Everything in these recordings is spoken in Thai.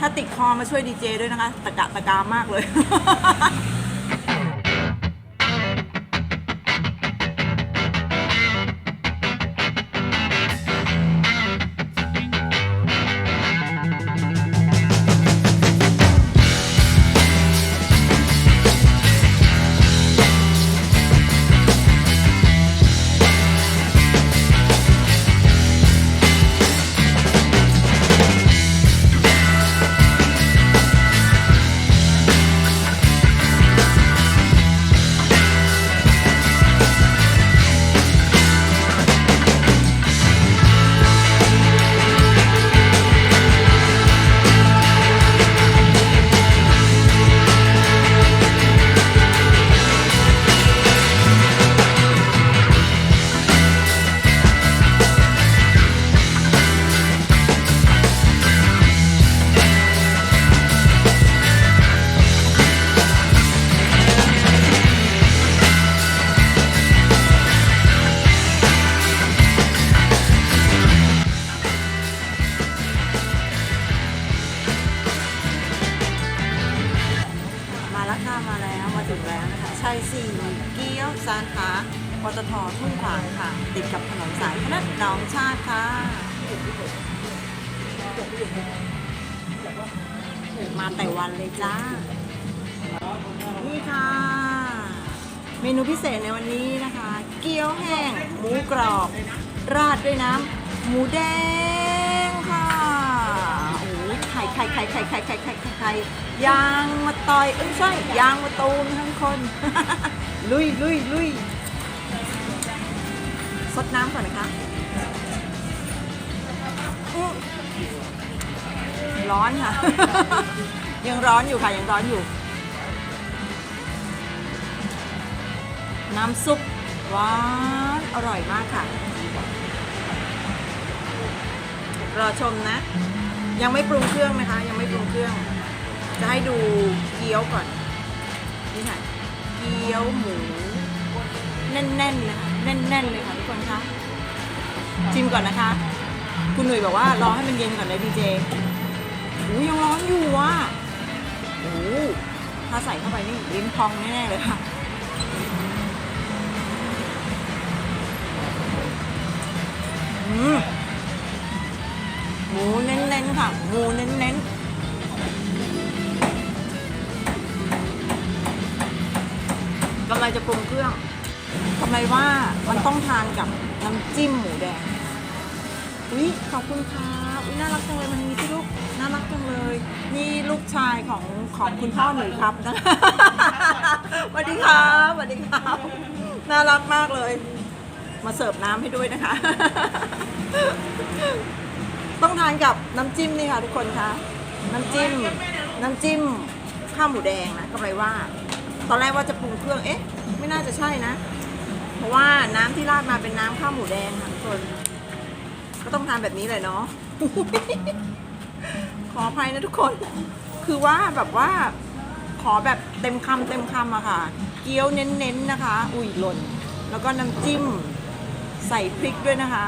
ถ้าติดคอมาช่วยดีเจด้วยนะคะ ตะกะตะกามากเลย เกี๊ยวซานขาปตททุ่งขวางค่ะ ติดกับถนนสายพนัสหนองชาติค่ะ มาแต่วันเลยจ้า นี่ค่ะ เมนูพิเศษในวันนี้นะคะ เกี๊ยวแห้ง หมูกรอบ ราดด้วยน้ำหมูแดง ข่ไข่ไข่ไข่ไข่ไข่ไข่ไข่ยางมาต่อยเอ้ยใช่ยางมาตูมทั้งคน ลุยลุยลุยซดน้ำก่อนนะคะร้อนค่ะ ยังร้อนอยู่ค่ะ ยังร้อนอยู่ น้ำซุปหวานอร่อยมากค่ะ รอชมนะ ยังไม่ปรุงเครื่องนะคะ ยังไม่ปรุงเครื่อง จะให้ดูเกี๊ยวก่อนนี่ค่ะเกี๊ยวหมูแน่นๆเลยค่ะแน่นๆเลยค่ะทุกคนคะชิมก่อนนะคะ คุณหนุ่ยบอกว่ารอให้มันเย็นก่อนเลยดีเจอู้ยังร้อนอยู่อะโอ้ถ้าใส่เข้าไปนี่ลิ้นพองแน่ๆเลยค่ะ ค่ะหมูเน้นๆกำลังจะปรุงเครื่องทำไมว่ามันต้องทานกับน้ำจิ้มหมูแดง อุ้ยขอบคุณค่ะอุ้ยน่ารักจังเลยมันมีที่ลูกน่ารักจังเลย นี่ลูกชายของของคุณพ่อหนุ่ยครับนะสวัสดีครับสวัสดีครับน่ารักมากเลย มาเสิร์ฟน้ำให้ด้วยนะคะ ต้องทานกับน้ำจิ้มนี่ค่ะทุกคนคะน้ำจิ้ม น้ำจิ้มข้าวหมูแดงนะก็เลยว่า ตอนแรกว่าจะปรุงเครื่องเอ๊ะ ไม่น่าจะใช่นะ เพราะว่าน้ำที่ราดมาเป็นน้ำข้าวหมูแดงค่ะทุกคนก็ต้องทานแบบนี้เลยเนาะขออภัยนะทุกคน คือว่าแบบว่า ขอแบบเต็มคำเต็มคำอะค่ะ เกี๊ยวเน้นๆนะคะ อุ้ยหล่น แล้วก็น้ำจิ้ม ใส่พริกด้วยนะคะ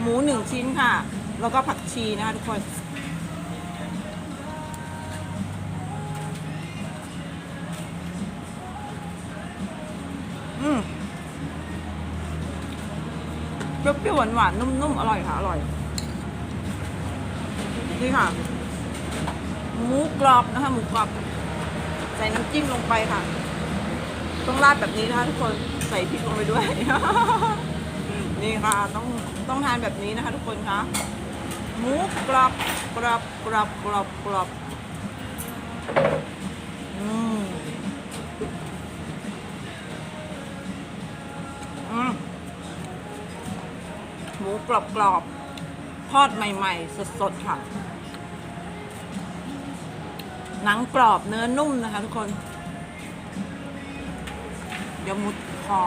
หมูหนึ่งชิ้นค่ะ แล้วก็ผักชีนะคะทุกคนอืมเปรี้ยวๆหวานๆนุ่มๆอร่อยค่ะ อร่อยนี่ค่ะ หมูกรอบนะคะ หมูกรอบ ใส่น้ำจิ้มลงไปค่ะ ต้องราดแบบนี้นะคะทุกคนใส่พริกลงไปด้วย นี่ค่ะ ต้องต้องทานแบบนี้นะคะทุกคนคะ หมูกรอบกรอบกรอบกรอบกรอบอืมอืมหมูกรอบกรอบทอดใหม่ ๆ สดๆค่ะ หนังกรอบเนื้อนุ่มนะคะทุกคน เดี๋ยวมุดคอ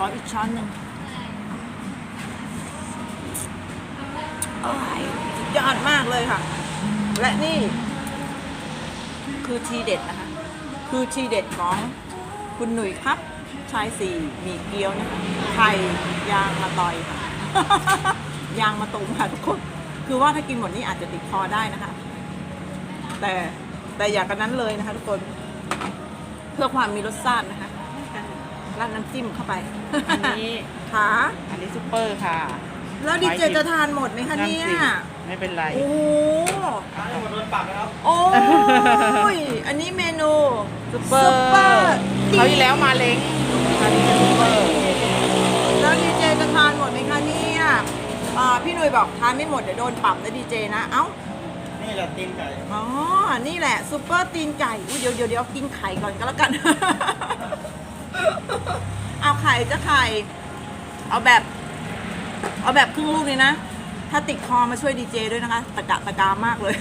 ขออีกช้อนหนึ่งอร่อยสุดยอดมากเลยค่ะ และนี่ คือทีเด็ดนะคะ คือทีเด็ดของคุณหนุ่ยครับ ชายสี่หมีเกี๊ยวนะคะไข่ยางมะตอยค่ะ ยางมาตุมค่ะทุกคนคือว่าถ้ากินหมดนี่อาจจะติดคอได้นะคะ แต่แต่อย่ากันนั้นเลยนะคะทุกคน เพื่อความมีรสชาตินะคะ ราดน้ำจิ้มเข้าไปอันนี้ค่ะอันนี้ซุปเปอร์ค่ะ แล้วดีเจจะทานหมดไหมคะเนี่ยสิไม่เป็นไร โอ้โหร้านโดนปรับนะครับโอ้ย อันนี้เมนูซุปเปอร์ซุปเปอร์เขาวที่แล้วมาเล้งอันนี้เป็นซุปเปอร์แล้วดีเจจะทานหมดไหมคะเนี่ยอ่าพี่หนุ่ยบอกทานไม่หมดเดี๋ยวโดนปรับนะดีเจนะ เอ้านี่แหละตีนไก่ อ๋อ นี่แหละซุปเปอร์ตีนไก่ อุ๊ยเดี๋ยวเดี๋ยวเดี๋ยวกินไข่ก่อนก็แล้วกัน เอาไข่จะไข่ เอาแบบ เอาแบบครึ่งลูกเลยนะ ถ้าติดคอมาช่วยดีเจด้วยนะคะ ตะกะตะกามากเลย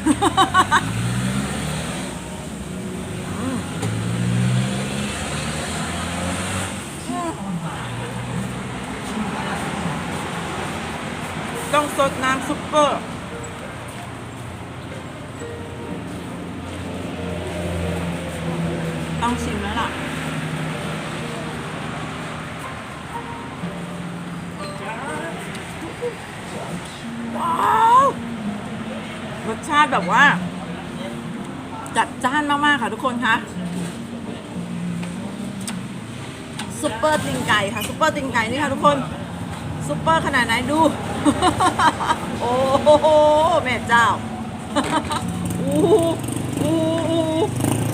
ต้องสดน้ำซุปเปอร์ต้องชิม ติแบบว่า จัดจ้านมาก ๆ ค่ะทุกคนคะซุปเปอร์ติงไก่ค่ะซุปเปอร์ติงไก่นี่ค่ะทุกคนซุปเปอร์ขนาดไหนดู โอ้โหแม่เจ้าอู้อู้อู้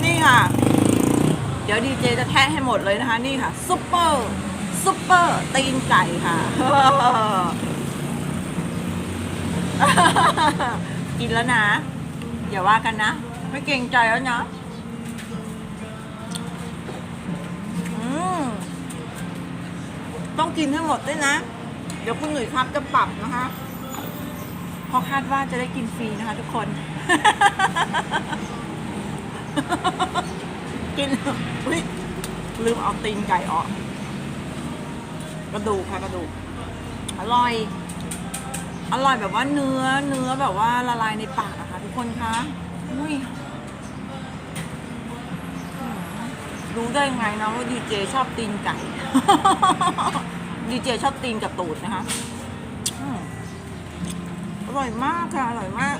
นี่ค่ะ เดี๋ยวดีเจจะแทะให้หมดเลยนะคะ นี่ค่ะซุปเปอร์ซุปเปอร์ตีนไก่ค่ะ กินแล้วนะอย่าว่ากันนะ ไม่เกรงใจแล้วนะต้องกินให้หมดด้วยนะ เดี๋ยวคุณหนุ่ยครับจะปรับนะคะเพราะคาดว่าจะได้กินฟรีนะคะทุกคน กินอุ๊ยลืมเอาตีนไก่ออก กระดูกค่ะกระดูก อร่อย อร่อยแบบว่าเนื้อเนื้อแบบว่าละลายในปากอะค่ะทุกคนคะอุ้ยรู้ได้ไงนะว่าดีเจชอบตีนไก่ ดีเจชอบตีนกับตูดนะคะอืมอร่อยมากค่ะ อร่อยมาก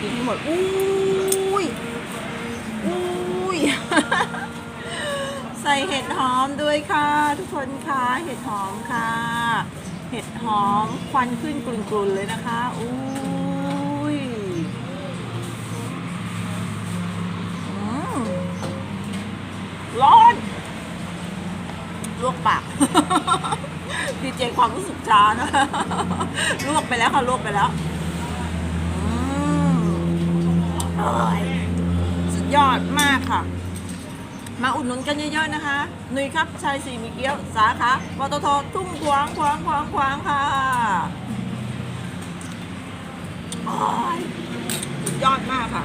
กินให้หมดอุ้ยอุ้ยใส่เห็ดหอมด้วยค่ะ ทุกคนค่ะเห็ดหอมค่ะ เห็ดหอมควันขึ้นกลุ่นๆเลยนะคะอุ้ยร้อนลวกปากดีเจความรู้สึกช้านะลวกไปแล้วค่ะลวกไปแล้ว อืม อร่อย สุดยอดมากค่ะ มาอุดหนุนกันเยอะๆนะคะ หนุยครับชายสีมีเกี้ยว สาขาปตททุ่งขวางขวางขวางขวางค่ะอร่อยสุดยอดมากค่ะ